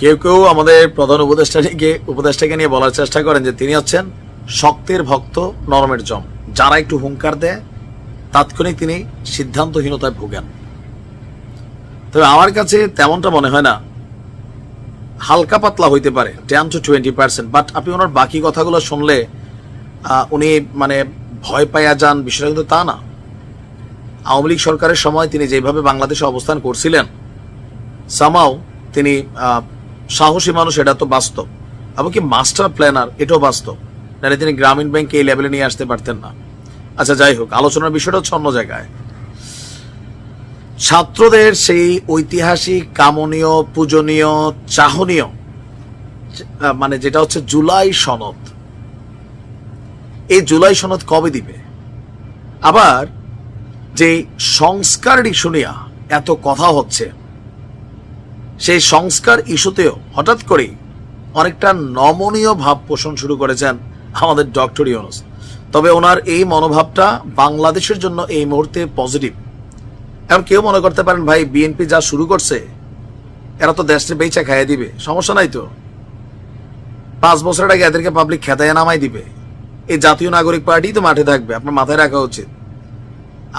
কেউ কেউ আমাদের প্রধান উপদেষ্টাকে উপদেষ্টাকে নিয়ে বলার চেষ্টা করেন যে তিনি হচ্ছেন শক্তের ভক্ত নরমের জম। যারা একটু হুঙ্কার দেয়, তাৎক্ষণিক তিনি সিদ্ধান্তহীনতায় ভোগেন। তবে আমার কাছে তেমনটা মনে হয় না। হালকা পাতলা হইতে পারে ten to twenty percent but আপনি ওনার বাকি কথাগুলো শুনলে উনি মানে ভয় পাইয়া যান, বিষয়টা কিন্তু তা না। আওয়ামী লীগ সরকারের সময় তিনি যেভাবে বাংলাদেশে অবস্থান করছিলেন সামাও তিনি সাহসী মানুষ, এটা তো বাস্তব। এমনকি মাস্টার প্ল্যানার, এটাও বাস্তব। নাহলে তিনি গ্রামীণ ব্যাংকে এই লেভেলে নিয়ে আসতে পারতেন না। আচ্ছা যাই হোক, আলোচনার বিষয়টা হচ্ছে অন্য জায়গায়। ছাত্রদের সেই ঐতিহাসিক, কামনীয়, পূজনীয়, চাহনীয় মানে যেটা হচ্ছে জুলাই সনদ। এই জুলাই সনদ কবে দিবে? আবার যে সংস্কার শুনিয়া এত কথা হচ্ছে। সেই সংস্কার ইস্যুতেও হঠাৎ করেই অনেকটা নমনীয় ভাব পোষণ শুরু করেছেন আমাদের ডক্টর ইউনুস। তবে ওনার এই মনোভাবটা বাংলাদেশের জন্য এই মুহূর্তে পজিটিভ। এখন কেউ মনে করতে পারেন, ভাই, বিএনপি যা শুরু করছে, এরা তো দেশে বেচা খাইয়ে দিবে। সমস্যা নাই তো। পাঁচ বছরের আগে এদেরকে পাবলিক খেতায় নামাই দিবে। এই জাতীয় নাগরিক পার্টি তো মাঠে থাকবে, আপনার মাথায় রাখা উচিত।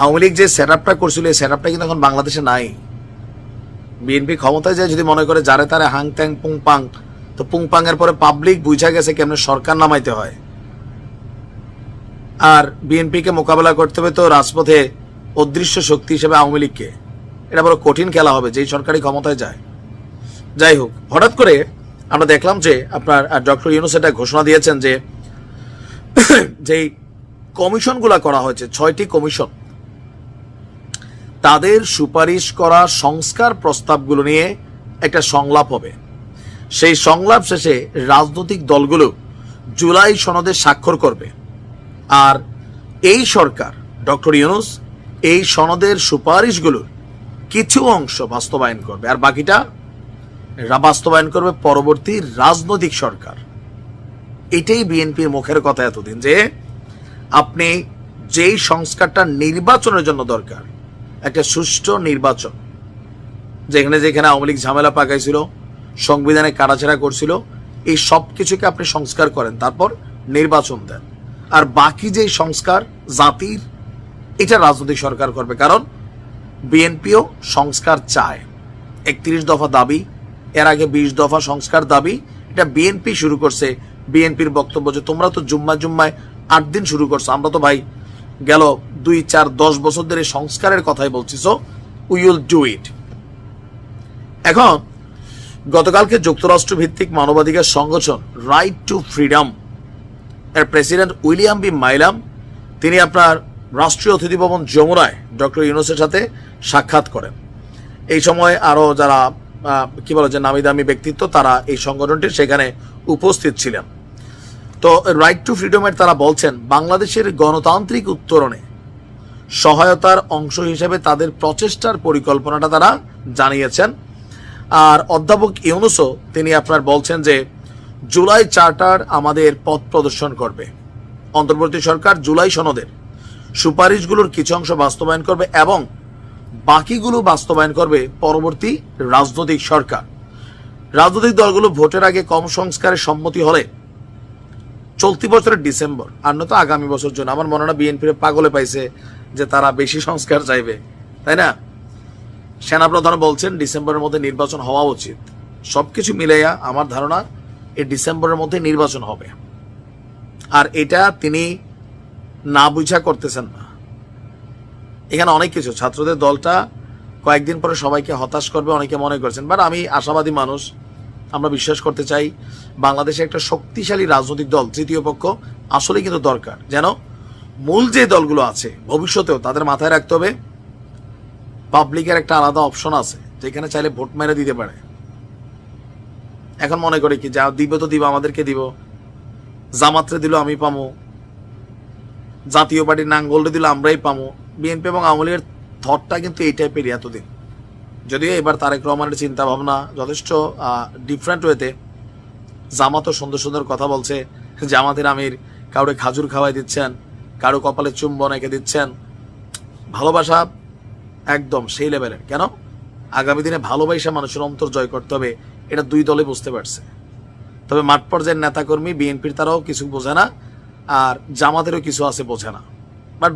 আওয়ামী লীগ যে সেট আপটা করছিল, এই সেট আপটা কিন্তু এখন বাংলাদেশে নাই। বিএনপি ক্ষমতায় যায়, যদি মনে করে যারে তারে হাং ত্যাং পুং পাং, তো পুং পাং এর পরে পাবলিক বুঝা গেছে কেমনে সরকার নামাইতে হয়। আর বিএনপি কে মোকাবেলা করতে হবে তো রাজপথে অদৃশ্য শক্তি হিসেবে আওয়ামী লীগকে। এটা বড় কঠিন খেলা হবে, যেই সরকারি ক্ষমতায় যায়। যাই হোক, হঠাৎ করে আমরা দেখলাম যে আপনার ডক্টর ইউনুস এটা ঘোষণা দিয়েছেন যে, যেই কমিশনগুলা করা হয়েছে, ছয়টি কমিশন তাদের সুপারিশ করা সংস্কার প্রস্তাবগুলো নিয়ে একটা সংলাপ হবে। সেই সংলাপ শেষে রাজনৈতিক দলগুলো জুলাই সনদে স্বাক্ষর করবে। আর এই সরকার, ডক্টর ইউনুস, এই সনদের সুপারিশগুলোর কিছু অংশ বাস্তবায়ন করবে। আর বাকিটা বাস্তবায়ন করবে পরবর্তী রাজনৈতিক সরকার। এটাই বিএনপির মুখের কথা এতদিন যে আপনি যেই সংস্কারটা নির্বাচনের জন্য দরকার একটা সুষ্ঠু নির্বাচন, যেখানে যেখানে আওয়ামী লীগ ঝামেলা পাকাইছিল, সংবিধানে কাটাছেড়া করছিল, এই সব কিছুকে আপনি সংস্কার করেন, তারপর নির্বাচন দেন। আর বাকি যে সংস্কার, জাতির, এটা রাজনৈতিক সরকার করবে, কারণ বিএনপিও সংস্কার চায়। একত্রিশ দফা দাবি, এর আগে বিশ দফা সংস্কার দাবি, এটা বিএনপি শুরু করছে। বিএনপির বক্তব্য যে তোমরা তো জুম্মা জুম্মায় আট দিন শুরু করছ, আমরা তো ভাই গেল দুই চার দশ বছর ধরে সংস্কারের কথাই বলছি so we will do it এখন, গতকালকে যুক্তরাষ্ট্র ভিত্তিক মানবাধিকার সংগঠন রাইট টু ফ্রিডম এর প্রেসিডেন্ট উইলিয়াম বি মাইলাম, তিনি আপনার রাষ্ট্রীয় অতিথি ভবন যমুনায় ডক্টর ইউনুসের সাথে সাক্ষাৎ করেন। এই সময় আরও যারা কি বলে যে নামি দামি ব্যক্তিত্ব, তারা এই সংগঠনটির সেখানে উপস্থিত ছিলেন। তো রাইট টু ফ্রিডমের তারা বলছেন, বাংলাদেশের গণতান্ত্রিক উত্তরণে সহায়তার অংশ হিসেবে তাদের প্রচেষ্টার পরিকল্পনাটা তারা জানিয়েছেন। আর অধ্যাপক ইউনুসও তিনি আপনার বলছেন যে, জুলাই চার্টার আমাদের পথ প্রদর্শন করবে। অন্তর্বর্তী সরকার জুলাই সনদের সুপারিশগুলোর কিছু অংশ বাস্তবায়ন করবে এবং বাকিগুলো বাস্তবায়ন করবে পরবর্তী রাজনৈতিক সরকার। রাজনৈতিক দলগুলো ভোটের আগে কম সংস্কারের সম্মতি হলে চলতি বছরের ডিসেম্বর, আর নয়তো আগামী বছর জন্য আমার মনে হয় বিএনপির পাগলে পাইছে যে তারা বেশি সংস্কার চাইবে, তাই না? সেনাপ্রধান বলছেন ডিসেম্বরের মধ্যে নির্বাচন হওয়া উচিত। সবকিছু মিলাইয়া আমার ধারণা এই ডিসেম্বরের মধ্যে নির্বাচন হবে। আর এটা তিনি না বুঝা করতেছেন না। এখানে অনেক কিছু। ছাত্রদের দলটা কয়েকদিন পরে সবাইকে হতাশ করবে, অনেকে মনে করছেন। বাট আমি আশাবাদী মানুষ। আমরা বিশ্বাস করতে চাই বাংলাদেশে একটা শক্তিশালী রাজনৈতিক দল, তৃতীয় পক্ষ আসলে কিন্তু দরকার। যেন মূল যে দলগুলো আছে, ভবিষ্যতেও তাদের মাথায় রাখতে হবে পাবলিকের একটা আলাদা অপশন আছে, যেখানে চাইলে ভোট মেরে দিতে পারে। এখন মনে করি কি, যা দিব তো দিব, আমাদেরকে দিব। জামাত্রে দিল আমি পামো। জাতীয় পার্টির নাঙ্গলরে দিল আমরাই পামো। বিএনপি এবং আওয়ামী লীগের থটটা কিন্তু এই টাইপেরই এতদিন। যদিও এবার তারেক রহমানের চিন্তা ভাবনা যথেষ্ট ডিফারেন্ট ওয়েতে জামাতও সুন্দর সুন্দর কথা বলছে, জামাতের আমির কাউরে খাজুর খাওয়াই দিচ্ছেন। কারও কপালে চুম্বন এঁকে দিচ্ছেন। ভালোবাসা একদম সেই লেভেলের। কেন? আগামী দিনে ভালোবাসা মানুষের অন্তর জয় করতে হবে, এটা দুই দলে বুঝতে পারছে। তবে মাঠ পর্যায়ের নেতাকর্মী, বিএনপির তারাও কিছু বোঝে না, আর জামাতেরও কিছু আছে বোঝে না। বাট